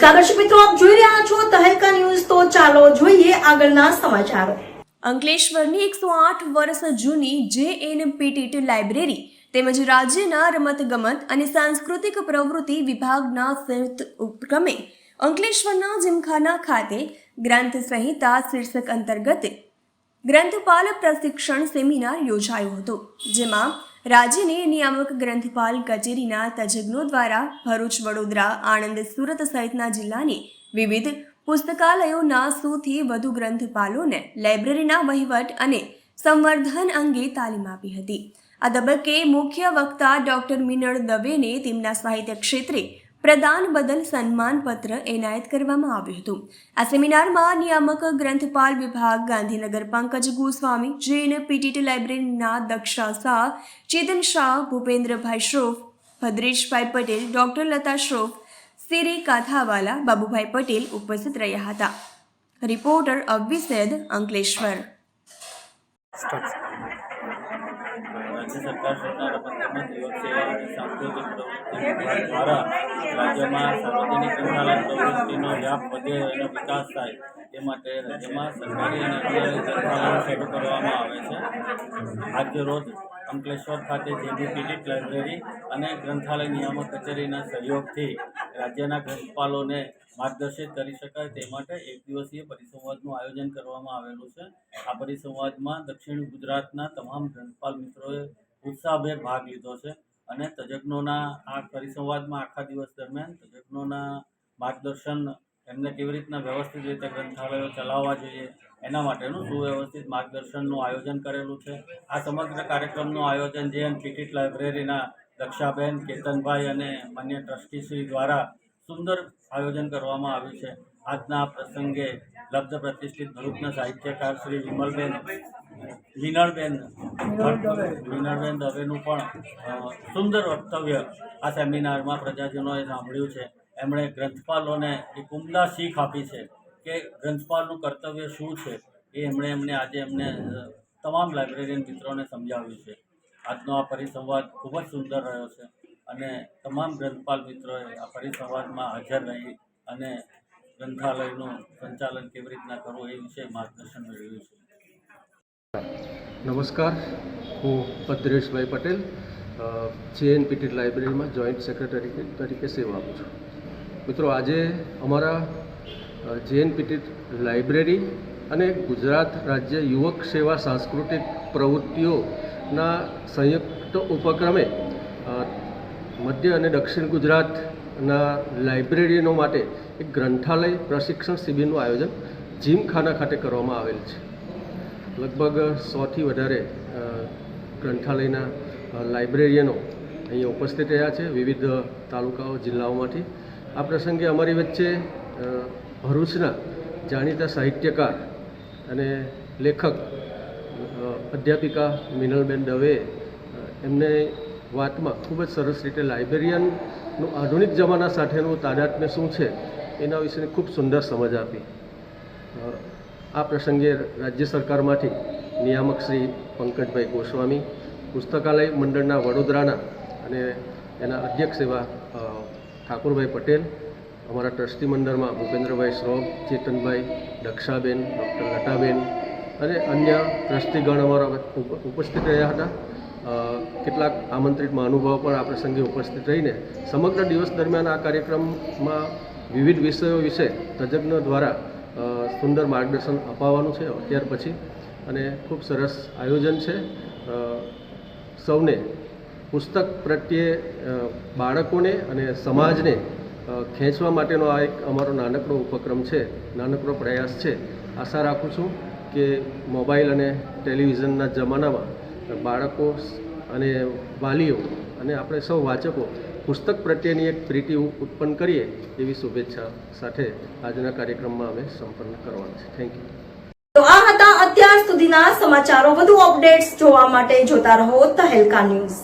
નમસ્કાર ન્યૂઝ. તો ચાલો જોઈએ આગળના સમાચારો. અંકલેશ્વરની એકસો આઠ વર્ષ જૂની જે એન પીટીટ લાઇબ્રેરી તેમજ રાજ્યના રમતગમત અને સાંસ્કૃતિક પ્રવૃત્તિ વિભાગના સંયુક્ત ઉપક્રમે અંકલેશ્વરના જીમખાના ખાતે ગ્રંથ સંહિતા શીર્ષક અંતર્ગત ગ્રંથપાલ પ્રશિક્ષણ સેમિનાર યોજાયો હતો, જેમાં રાજ્યની નિયામક ગ્રંથપાલ કચેરીના તજજ્ઞો દ્વારા ભરૂચ, વડોદરા, આણંદ, સુરત સહિતના જિલ્લાની વિવિધ પુસ્તકાલયોના સૌથી વધુ ગ્રંથપાલોને લાઇબ્રેરીના વહીવટ અને સંવર્ધન અંગે તાલીમ આપી હતી. આ તબક્કે મુખ્ય વક્તા ડોક્ટર મિનળ દવેને તેમના સાહિત્ય ક્ષેત્રે પ્રદાન બદલ સન્માનપત્ર એનાયત કરવામાં આવ્યું હતું. આ સેમિનારમાં નિયામક ગ્રંથપાલ વિભાગ, ગાંધીનગર પંકજ ગોસ્વામી, જૈન પીટીટી લાઇબ્રેરીના દક્ષા શાહ, ચેતન શાહ, ભૂપેન્દ્રભાઈ શ્રોફ, ભદ્રેશભાઈ પટેલ, ડોક્ટર લતા શ્રોફ, સિરી કાથાવાલા, બાબુભાઈ પટેલ ઉપસ્થિત રહ્યા હતા. રિપોર્ટર અબ્બી સૈદ અંકલેશ્વર રાજ્ય સરકાર શ્રીના રમતગમત યુવક સેવા અને સાંસ્કૃતિક પ્રવૃત્તિ દ્વારા રાજ્યમાં સાર્વજનિક ગ્રંથાલય પ્રવૃત્તિનો વ્યાપ વધે અને વિકાસ થાય તે માટે રાજ્યમાં સરકારી અને અધિકારી શરૂ કરવામાં આવે છે. આજે રોજ અંકલેશ્વર ખાતે જેબીપીટી લાઇબ્રેરી અને ગ્રંથાલય નિયામક કચેરીના સહયોગથી રાજ્યના ગ્રંથપાલોને માર્ગદર્શિત કરી શકાય તે માટે એક દિવસીય પરિસંવાદનું આયોજન કરવામાં આવેલું છે. આ પરિસંવાદમાં દક્ષિણ ગુજરાતના તમામ ગ્રંથપાલ મિત્રોએ ઉત્સાહભેર ભાગ લીધો છે અને તજજ્ઞોના આ પરિસંવાદમાં આખા દિવસ દરમિયાન તજજ્ઞોના માર્ગદર્શન એમને કેવી રીતના વ્યવસ્થિત રીતે ગ્રંથાલયો ચલાવવા જોઈએ એના માટેનું સુવ્યવસ્થિત માર્ગદર્શનનું આયોજન કરેલું છે. આ સમગ્ર કાર્યક્રમનું આયોજન જે ટિકિટ લાઇબ્રેરીના દક્ષાબેન, કેતનભાઈ અને માન્ય ટ્રસ્ટીશ્રી દ્વારા સુંદર આયોજન કરવામાં આવ્યું છે. આજના પ્રસંગે લબ્ધ પ્રતિષ્ઠિત ભરૂચના સાહિત્યકાર શ્રી વિમલબેન લીનળબેન વિનળબેન દવેનું પણ સુંદર વક્તવ્ય આ સેમિનારમાં પ્રજાજનોએ સાંભળ્યું છે. એમણે ગ્રંથપાલોને એક ઉમદા શીખ આપી છે કે ગ્રંથપાલનું કર્તવ્ય શું છે એ એમણે એમને આજે એમને તમામ લાઇબ્રેરિયન મિત્રોને સમજાવ્યું છે. આજનો આ પરિસંવાદ ખૂબ જ સુંદર રહ્યો છે અને તમામ ગ્રંથપાલ મિત્રોએ આ પરિસંવાદમાં હાજર રહી અને ગ્રંથાલયનું સંચાલન કેવી રીતના કરવું એ વિશે માર્ગદર્શન મેળવ્યું છે. નમસ્કાર, હું ભદ્રેશભાઈ પટેલ જેએનપીટી લાઇબ્રેરીમાં જોઈન્ટ સેક્રેટરી તરીકે સેવા આપું છું. મિત્રો, આજે અમારા જેએનપીટી લાઇબ્રેરી અને ગુજરાત રાજ્ય યુવક સેવા સાંસ્કૃતિક પ્રવૃત્તિઓના સંયુક્ત ઉપક્રમે મધ્ય અને દક્ષિણ ગુજરાતના લાઇબ્રેરીનો માટે એક ગ્રંથાલય પ્રશિક્ષણ શિબિરનું આયોજન જીમખાના ખાતે કરવામાં આવેલ છે. લગભગ સોથી વધારે ગ્રંથાલયના લાઇબ્રેરીયનો અહીંયા ઉપસ્થિત રહ્યા છે, વિવિધ તાલુકાઓ, જિલ્લાઓમાંથી. આ પ્રસંગે અમારી વચ્ચે ભરૂચના જાણીતા સાહિત્યકાર અને લેખક અધ્યાપિકા મિનલબેન દવે એમને વાતમાં ખૂબ જ સરસ રીતે લાઇબ્રેરિયનનું આધુનિક જમાના સાથેનું તાદાત્મ્ય શું છે, એના વિશેની ખૂબ સુંદર સમજ આપી. આ પ્રસંગે રાજ્ય સરકારમાંથી નિયામક શ્રી પંકજભાઈ ગોસ્વામી, પુસ્તકાલય મંડળના વડોદરાના અને એના અધ્યક્ષ એવા ઠાકોરભાઈ પટેલ, અમારા ટ્રસ્ટી મંડળમાં ભૂપેન્દ્રભાઈ શ્રોફ ચેતનભાઈ દક્ષાબેન, ડૉક્ટર લતાબેન અને અન્ય ટ્રસ્ટીગણ અમારા ઉપસ્થિત રહ્યા હતા. કેટલાક આમંત્રિત મહાનુભાવો પણ આ પ્રસંગે ઉપસ્થિત રહીને સમગ્ર દિવસ દરમિયાન આ કાર્યક્રમમાં વિવિધ વિષયો વિશે તજજ્ઞ દ્વારા સુંદર માર્ગદર્શન અપાવવાનું છે અત્યાર પછી. અને ખૂબ સરસ આયોજન છે. સૌને પુસ્તક પ્રત્યે બાળકોને અને સમાજને ખેંચવા માટેનો આ એક અમારો નાનકડો ઉપક્રમ છે. નાનકડો પ્રયાસ છે. આશા રાખું છું કે મોબાઈલ અને ટેલિવિઝનના જમાનામાં બાળકો અને વાલીઓ અને આપણે સૌ વાચકો પુસ્તક પ્રત્યેની એક પ્રીતિ ઉત્પન્ન કરીએ એવી શુભેચ્છા સાથે આજના કાર્યક્રમમાં અમે સંપન્ન કરવાના છે થેન્ક યુ તો આ હતા અત્યાર સુધીના સમાચારો. વધુ અપડેટ્સ જોવા માટે જોતા રહો તહેલકા ન્યૂઝ.